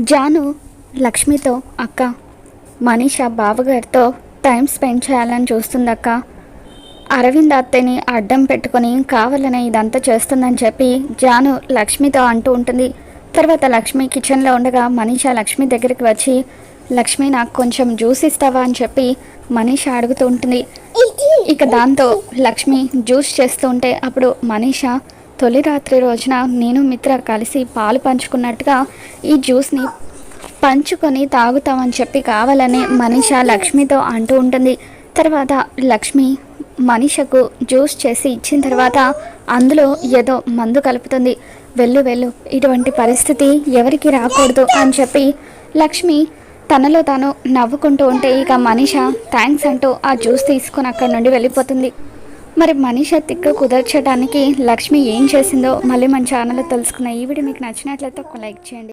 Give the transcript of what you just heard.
జాను లక్ష్మితో అక్క Manisha బావగారితో time spend చేయాలని చూస్తుందక్క. అరవింద్ అత్తని అడ్డం పెట్టుకొని కావాలనే ఇదంతా చేస్తుందని చెప్పి జాను లక్ష్మితో అంటూ ఉంటుంది. తర్వాత లక్ష్మి కిచెన్లో ఉండగా మనీష లక్ష్మి దగ్గరికి వచ్చి లక్ష్మి నాకు కొంచెం జ్యూస్ ఇస్తావా అని చెప్పి మనీష అడుగుతూ ఉంటుంది. ఇక దాంతో లక్ష్మి జ్యూస్ చేస్తూ ఉంటే అప్పుడు మనీష తొలి రాత్రి రోజున నేను మిత్ర కలిసి పాలు పంచుకున్నట్టుగా ఈ జ్యూస్ని పంచుకొని తాగుతామని చెప్పి కావాలని మనీష లక్ష్మితో అంటూ ఉంటుంది. తర్వాత లక్ష్మి మనీషకు జ్యూస్ చేసి ఇచ్చిన తర్వాత అందులో ఏదో మందు కలుపుతుంది. వెళ్ళు వెళ్ళు ఇటువంటి పరిస్థితి ఎవరికి రాకూడదు అని చెప్పి లక్ష్మి తనలో తాను నవ్వుకుంటూ ఉంటే ఇక మనీష థ్యాంక్స్ అంటూ ఆ జ్యూస్ తీసుకొని అక్కడి నుండి వెళ్ళిపోతుంది. మరి మనిషి తిక్క కుదర్చడానికి లక్ష్మి ఏం చేసిందో మళ్ళీ మన ఛానల్లో తెలుసుకున్న ఈ వీడియో మీకు నచ్చినట్లయితే ఒక లైక్ చేయండి.